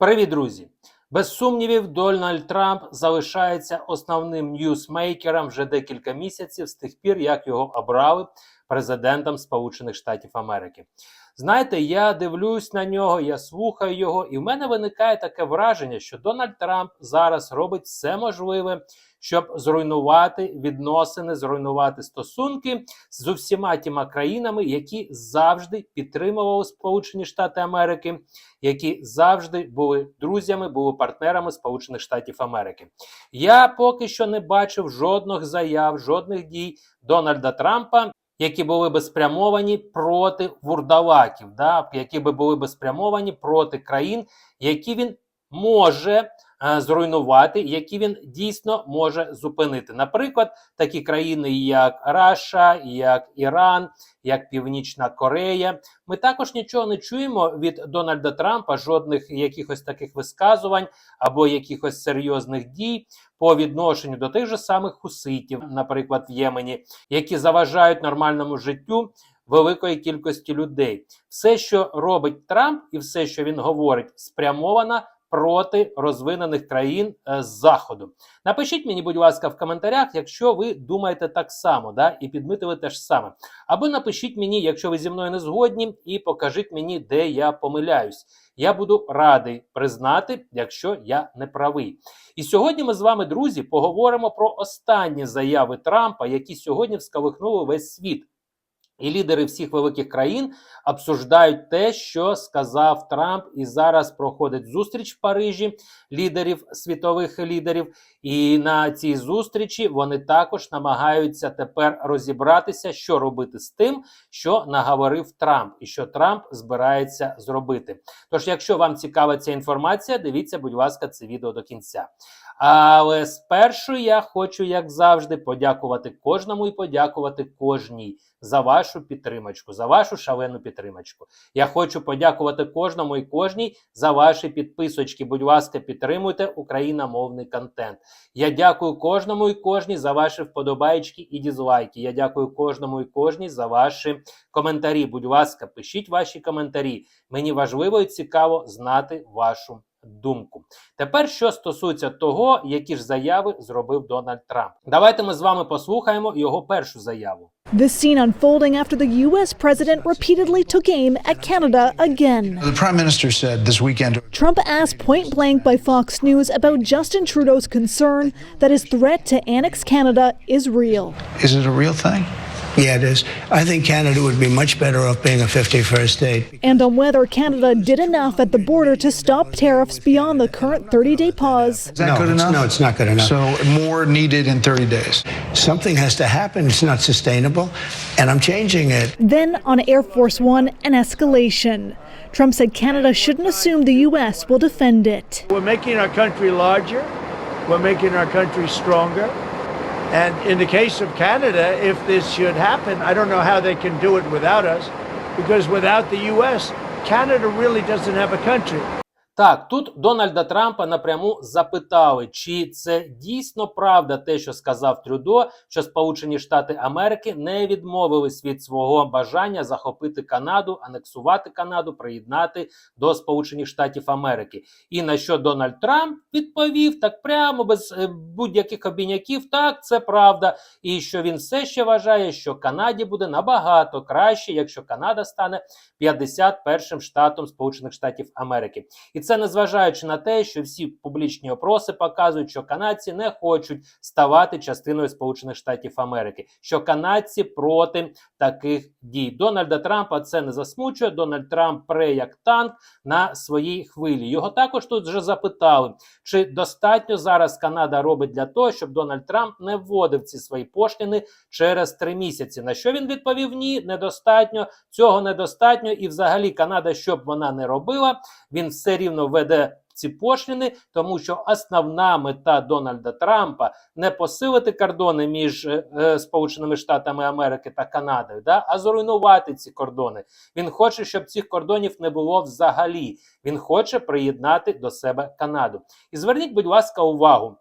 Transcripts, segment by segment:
Привіт, друзі! Без сумнівів, Дональд Трамп залишається основним ньюсмейкером вже декілька місяців з тих пір, як його обрали президентом Сполучених Штатів Америки. Знаєте, я дивлюсь на нього, я слухаю його, і в мене виникає таке враження, що Дональд Трамп зараз робить все можливе, щоб зруйнувати відносини, зруйнувати стосунки з усіма тіма країнами, які завжди підтримували Сполучені Штати Америки, які завжди були друзями, були партнерами Сполучених Штатів Америки. Я поки що не бачив жодних заяв, жодних дій Дональда Трампа. Які були би спрямовані проти вурдалаків, да, які би були би спрямовані проти країн, які він може зруйнувати, які він дійсно може зупинити. Наприклад, такі країни, як Раша, як Іран, як Північна Корея. Ми також нічого не чуємо від Дональда Трампа, жодних якихось таких висказувань або якихось серйозних дій по відношенню до тих же самих хуситів, наприклад, в Ємені, які заважають нормальному життю. Великої кількості людей, все, що робить Трамп, і все, що він говорить, спрямовано проти розвинених країн е, з заходу. Напишіть мені, будь ласка, в коментарях, якщо ви думаєте так само, да, і підмітили те ж саме. Або напишіть мені, якщо ви зі мною не згодні, і покажіть мені, де я помиляюсь. Я буду радий признати, якщо я не правий. І сьогодні ми з вами, друзі, поговоримо про останні заяви Трампа, які сьогодні всколихнули весь світ. І лідери всіх великих країн обсуждають те, що сказав Трамп, і зараз проходить зустріч в Парижі лідерів світових лідерів. І на цій зустрічі вони також намагаються тепер розібратися, що робити з тим, що наговорив Трамп, і що Трамп збирається зробити. Тож, якщо вам цікава ця інформація, дивіться, будь ласка, це відео до кінця. Але спершу я хочу, як завжди, подякувати кожному і подякувати кожній за вашу підтримочку, за вашу шалену підтримочку. Я хочу подякувати кожному і кожній за ваші підписочки. Будь ласка, підтримуйте україномовний контент. Я дякую кожному і кожній за ваші вподобайки і дізлайки. Я дякую кожному і кожній за ваші коментарі. Будь ласка, пишіть ваші коментарі. Мені важливо і цікаво знати вашу думку. Тепер, що стосується того, які ж заяви зробив Дональд Трамп. Давайте ми з вами послухаємо його першу заяву. This scene unfolding after the U.S. president repeatedly took aim at Canada again. The prime minister said this weekend Trump asked point blank by Fox News about Justin Trudeau's concern that his threat to annex Canada is real. Is it a real thing? Yeah, it is. I think Canada would be much better off being a 51st state. And on whether Canada did enough at the border to stop tariffs beyond the current 30 day pause. Is that No, good enough? no, it's not good enough. So more needed in 30 days. Something has to happen. It's not sustainable, and I'm changing it. Then on Air Force One, an escalation. Trump said Canada shouldn't assume the U.S. will defend it. We're making our country larger. We're making our country stronger. And in the case of Canada, if this should happen, I don't know how they can do it without us, because without the U.S., Canada really doesn't have a country. Так, тут Дональда Трампа напряму запитали, чи це дійсно правда те, що сказав Трюдо, що Сполучені Штати Америки не відмовились від свого бажання захопити Канаду, анексувати Канаду, приєднати до Сполучених Штатів Америки. І на що Дональд Трамп відповів так прямо без е, будь-яких обіняків, так це правда. І що він все ще вважає, що Канаді буде набагато краще, якщо Канада стане 51-м штатом Сполучених Штатів Америки. І це незважаючи на те, що всі публічні опроси показують, що канадці не хочуть ставати частиною Сполучених Штатів Америки, що канадці проти таких дій. Дональда Трампа це не засмучує. Дональд Трамп пре як танк на своїй хвилі. Його також тут вже запитали, чи достатньо зараз Канада робить для того, щоб Дональд Трамп не вводив ці свої пошліни через три місяці. На що він відповів: ні, недостатньо, цього недостатньо, і взагалі Канада, щоб вона не робила, він все рівно веде. Ці пошліни, тому що основна мета Дональда Трампа не посилити кордони між е, е, Сполученими Штатами Америки та Канадою, да, а зруйнувати ці кордони. Він хоче, щоб цих кордонів не було взагалі. Він хоче приєднати до себе Канаду. І зверніть, будь ласка, увагу.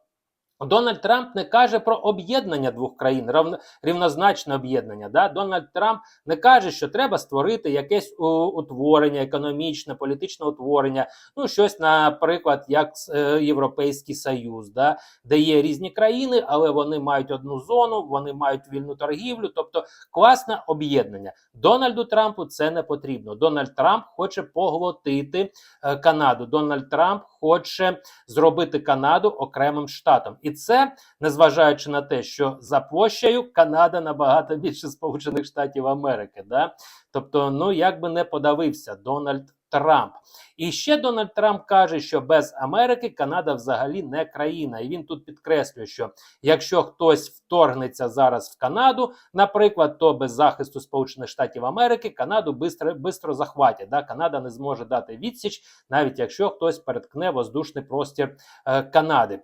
Дональд Трамп не каже про об'єднання двох країн, равно, рівнозначне об'єднання. Да? Дональд Трамп не каже, що треба створити якесь утворення, економічне, політичне утворення, ну щось, наприклад, як е, Європейський Союз, да? де є різні країни, але вони мають одну зону, вони мають вільну торгівлю, тобто класне об'єднання. Дональду Трампу це не потрібно. Дональд Трамп хоче поглотити е, Канаду. Дональд Трамп хоче зробити Канаду окремим штатом. І це незважаючи на те, що за площею Канада набагато більше Сполучених Штатів Америки. Да? Тобто, ну як би не подавився Дональд Трамп. І ще Дональд Трамп каже, що без Америки Канада взагалі не країна. І він тут підкреслює, що якщо хтось вторгнеться зараз в Канаду, наприклад, то без захисту Сполучених Штатів Америки Канаду бистро, бистро захватять. Да? Канада не зможе дати відсіч, навіть якщо хтось переткне воздушний простір е, Канади.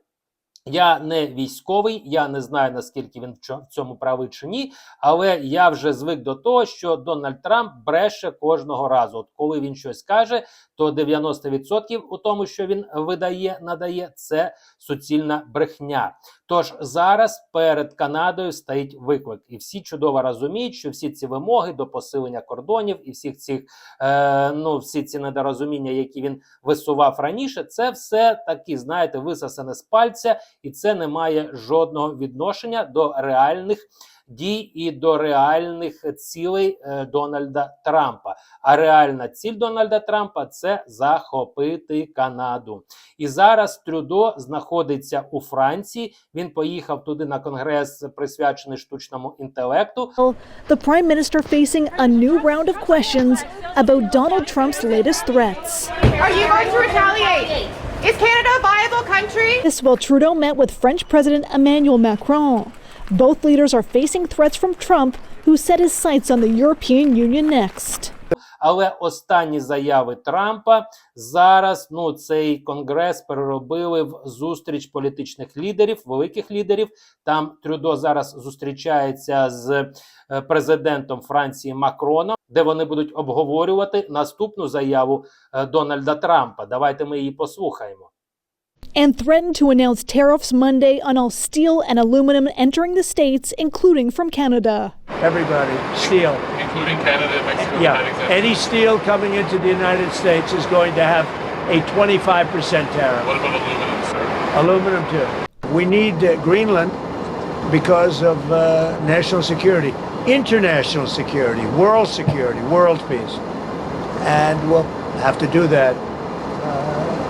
Я не військовий, я не знаю наскільки він в цьому правий чи ні, але я вже звик до того, що Дональд Трамп бреше кожного разу. От коли він щось каже, то 90% у тому, що він видає, надає, це суцільна брехня. Тож зараз перед Канадою стоїть виклик, і всі чудово розуміють, що всі ці вимоги до посилення кордонів і всіх цих е, ну всі ці недорозуміння, які він висував раніше, це все таки, знаєте, висосане з пальця, і це не має жодного відношення до реальних дій і до реальних цілей е, Дональда Трампа. А реальна ціль Дональда Трампа це захопити Канаду. І зараз Трюдо знаходиться у Франції. Він поїхав туди на конгрес, присвячений штучному інтелекту. The prime minister facing a new round of questions about Donald Trump's latest threats. Are you going to retaliate? Is Canada a viable country? This while Trudeau met with French President Emmanuel Macron. Both leaders are facing threats from Trump, who set his sights on the European Union next. Але останні заяви Трампа зараз ну цей конгрес переробили в зустріч політичних лідерів, великих лідерів. Там Трюдо зараз зустрічається з е, президентом Франції Макроном, де вони будуть обговорювати наступну заяву е, Дональда Трампа. Давайте ми її послухаємо. And threatened to announce tariffs Monday on all steel and aluminum entering the States, including from Canada. Everybody, steel. including Canada and Mexico. Yeah, any steel coming into the United States is going to have a 25% tariff. What about aluminum, sir? Aluminum too. We need uh, Greenland because of uh, national security, international security, world security, world peace, and we'll have to do that.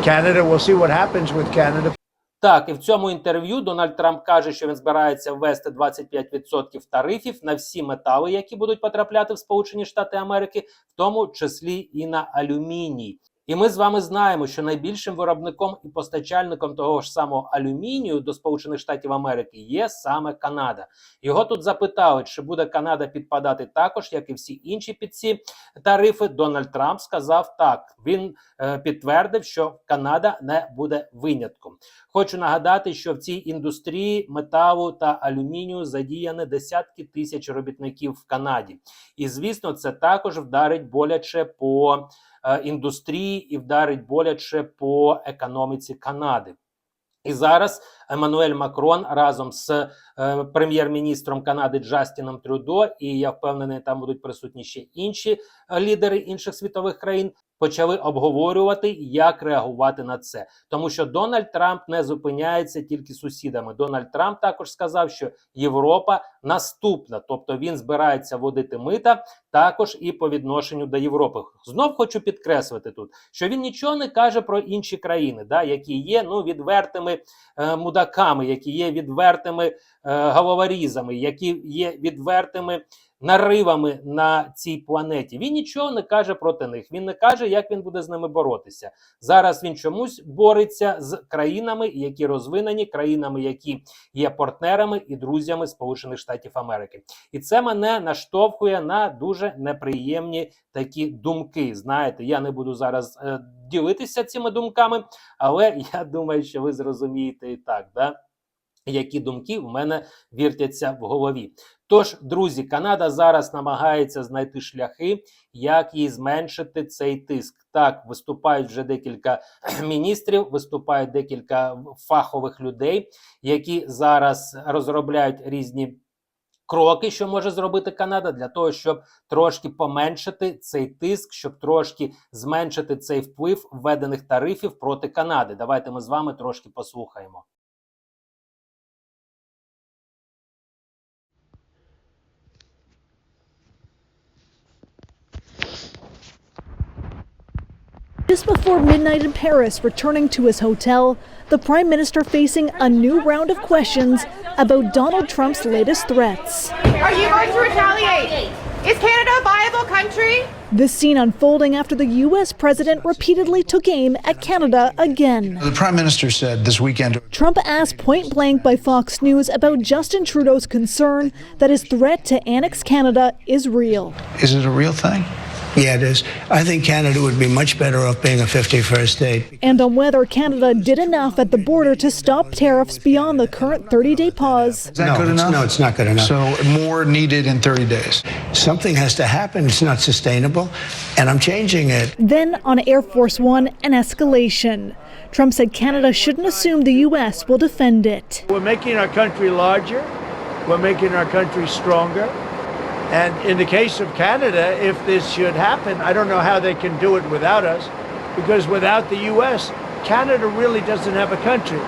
Canada, we'll see what happens with Canada. Так, і в цьому інтерв'ю Дональд Трамп каже, що він збирається ввести 25% тарифів на всі метали, які будуть потрапляти в Сполучені Штати Америки, в тому числі і на алюміній. І ми з вами знаємо, що найбільшим виробником і постачальником того ж самого алюмінію до Сполучених Штатів Америки є саме Канада. Його тут запитали, чи буде Канада підпадати також, як і всі інші під ці тарифи. Дональд Трамп сказав так. Він е, підтвердив, що Канада не буде винятком. Хочу нагадати, що в цій індустрії металу та алюмінію задіяні десятки тисяч робітників в Канаді. І звісно, це також вдарить боляче по індустрії і вдарить боляче по економіці Канади. І зараз Еммануель Макрон разом з е, прем'єр-міністром Канади Джастіном Трюдо, і я впевнений, там будуть присутні ще інші е, лідери інших світових країн. Почали обговорювати, як реагувати на це, тому що Дональд Трамп не зупиняється тільки сусідами. Дональд Трамп також сказав, що Європа наступна, тобто він збирається вводити мита також і по відношенню до Європи. Знов хочу підкреслити тут, що він нічого не каже про інші країни, да, які є ну відвертими е, мудаками, які є відвертими е, головорізами, які є відвертими наривами на цій планеті. Він нічого не каже проти них. Він не каже, як він буде з ними боротися. Зараз він чомусь бореться з країнами, які розвинені, країнами, які є партнерами і друзями Сполучених Штатів Америки. І це мене наштовхує на дуже неприємні такі думки. Знаєте, я не буду зараз е, ділитися цими думками, але я думаю, що ви зрозумієте і так. Да? Які думки в мене віртяться в голові. Тож, друзі, Канада зараз намагається знайти шляхи, як їй зменшити цей тиск. Так, виступають вже декілька міністрів, виступають декілька фахових людей, які зараз розробляють різні кроки, що може зробити Канада, для того, щоб трошки поменшити цей тиск, щоб трошки зменшити цей вплив введених тарифів проти Канади. Давайте ми з вами трошки послухаємо. Just before midnight in Paris, returning to his hotel, the prime minister facing a new round of questions about Donald Trump's latest threats. Are you going to retaliate? Is Canada a viable country? This scene unfolding after the U.S. president repeatedly took aim at Canada again. The prime minister said this weekend Trump asked point blank by Fox News about Justin Trudeau's concern that his threat to annex Canada is real. Is it a real thing? Yeah, it is. I think Canada would be much better off being a 51st state. And on whether Canada did enough at the border to stop tariffs beyond the current 30 day pause. Is that No, good enough? no, it's not good enough. So more needed in 30 days. Something has to happen. It's not sustainable, and I'm changing it. Then on Air Force One, an escalation. Trump said Canada shouldn't assume the U.S. will defend it. We're making our country larger. We're making our country stronger. And in the case of Canada, if this should happen, I don't know how they can do it without us, because without the U.S., Canada really doesn't have a country.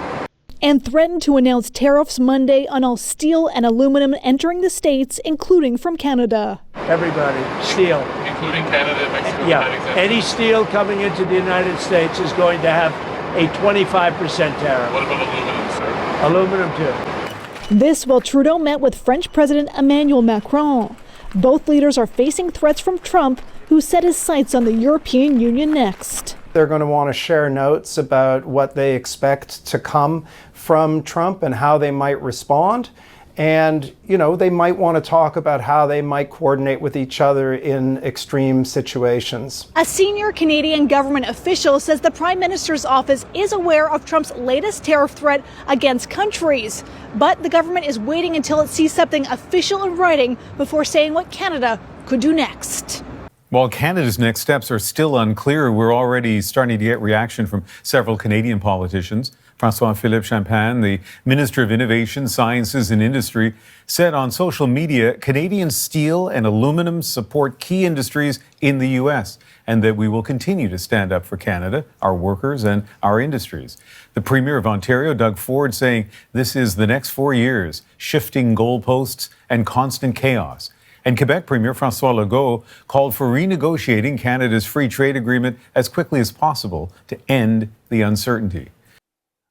And threatened to announce tariffs Monday on all steel and aluminum entering the States, including from Canada. Everybody, steel. Including Canada and Mexico. Yeah, any steel coming into the United States is going to have a 25% tariff. What about aluminum, sir? Aluminum, too. This while Trudeau met with French President Emmanuel Macron. Both leaders are facing threats from Trump, who set his sights on the European Union next. They're going to want to share notes about what they expect to come from Trump and how they might respond. And, you know, they might want to talk about how they might coordinate with each other in extreme situations. A senior Canadian government official says the Prime Minister's office is aware of Trump's latest tariff threat against countries, but the government is waiting until it sees something official in writing before saying what Canada could do next. While Canada's next steps are still unclear, we're already starting to get reaction from several Canadian politicians. Francois Philippe Champagne, the Minister of Innovation, Sciences and Industry, said on social media Canadian steel and aluminum support key industries in the U.S. and that we will continue to stand up for Canada, our workers, and our industries. The Premier of Ontario, Doug Ford, saying this is the next four years, shifting goalposts and constant chaos. And Quebec Premier Francois Legault called for renegotiating Canada's free trade agreement as quickly as possible to end the uncertainty.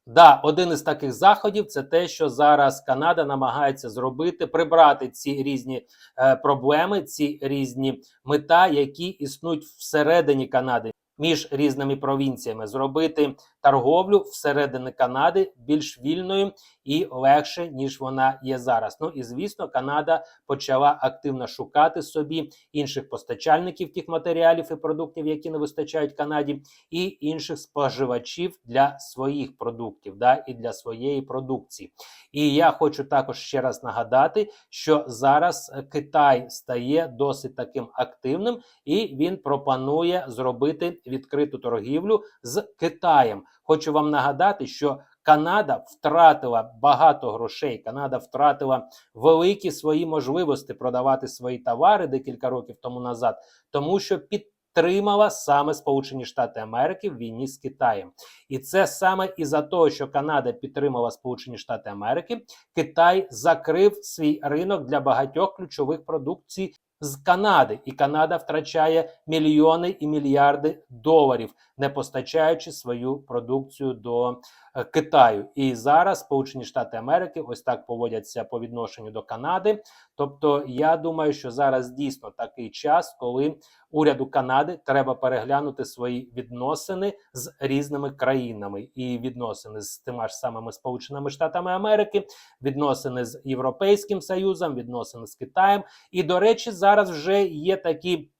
Да, один із таких заходів це те, що зараз Канада намагається зробити, прибрати ці різні е, проблеми, ці різні мета, які існують всередині Канади. Між різними провінціями зробити торговлю всередині Канади більш вільною і легше ніж вона є зараз. Ну і звісно, Канада почала активно шукати собі інших постачальників тих матеріалів і продуктів, які не вистачають Канаді, і інших споживачів для своїх продуктів, да, і для своєї продукції. І я хочу також ще раз нагадати, що зараз Китай стає досить таким активним, і він пропонує зробити відкриту торгівлю з Китаєм. Хочу вам нагадати, що Канада втратила багато грошей. Канада втратила великі свої можливості продавати свої товари декілька років тому назад, тому що підтримала саме Сполучені Штати Америки в війні з Китаєм. І це саме із-за того, що Канада підтримала Сполучені Штати Америки, Китай закрив свій ринок для багатьох ключових продукцій. З Канади, і Канада втрачає мільйони і мільярди доларів, не постачаючи свою продукцію до Китаю. І зараз Сполучені Штати Америки ось так поводяться по відношенню до Канади. Тобто, я думаю, що зараз дійсно такий час, коли уряду Канади треба переглянути свої відносини з різними країнами, і відносини з тими ж самими Сполученими Штатами Америки, відносини з Європейським Союзом, відносини з Китаєм. І, до речі, зараз вже є такі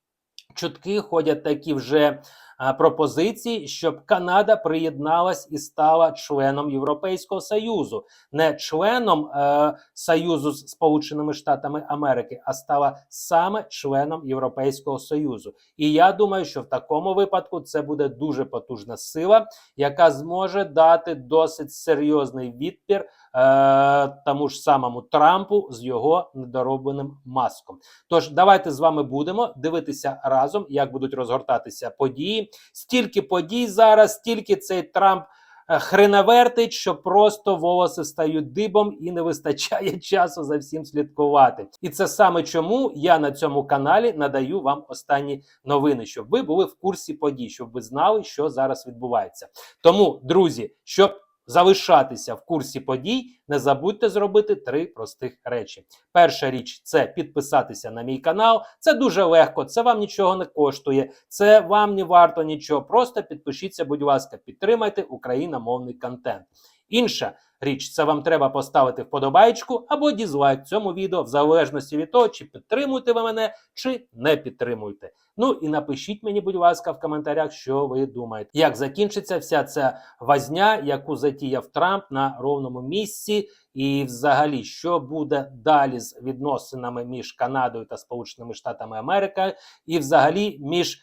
чутки, ходять такі вже е, пропозиції, щоб Канада приєдналась і стала членом Європейського Союзу, не членом е, Союзу з Сполученими Штатами Америки, а стала саме членом Європейського Союзу. І я думаю, що в такому випадку це буде дуже потужна сила, яка зможе дати досить серйозний відпір е, тому ж самому Трампу з його недоробленим маском. Тож давайте з вами будемо дивитися разом, як будуть розгортатися події. Стільки подій зараз, стільки цей Трамп. хреновертить, Хренавертить, що просто волоси стають дибом і не вистачає часу за всім слідкувати. І це саме чому я на цьому каналі надаю вам останні новини, щоб ви були в курсі подій, щоб ви знали, що зараз відбувається. Тому, друзі, щоб залишатися в курсі подій, не забудьте зробити три простих речі. Перша річ це підписатися на мій канал. Це дуже легко, це вам нічого не коштує, це вам не варто нічого. Просто підпишіться, будь ласка, підтримайте україномовний контент. Інша річ, це вам треба поставити вподобайку або дізлайк цьому відео, в залежності від того, чи підтримуєте ви мене, чи не підтримуєте. Ну і напишіть мені, будь ласка, в коментарях, що ви думаєте, як закінчиться вся ця вазня, яку затіяв Трамп на ровному місці, і взагалі, що буде далі з відносинами між Канадою та Сполученими Штатами Америки, і взагалі між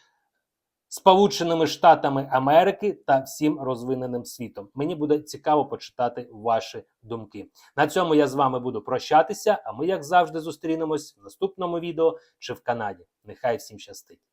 Сполученими Штатами Америки та всім розвиненим світом. Мені буде цікаво почитати ваші думки. На цьому я з вами буду прощатися. А ми, як завжди, зустрінемось в наступному відео чи в Канаді. Нехай всім щастить!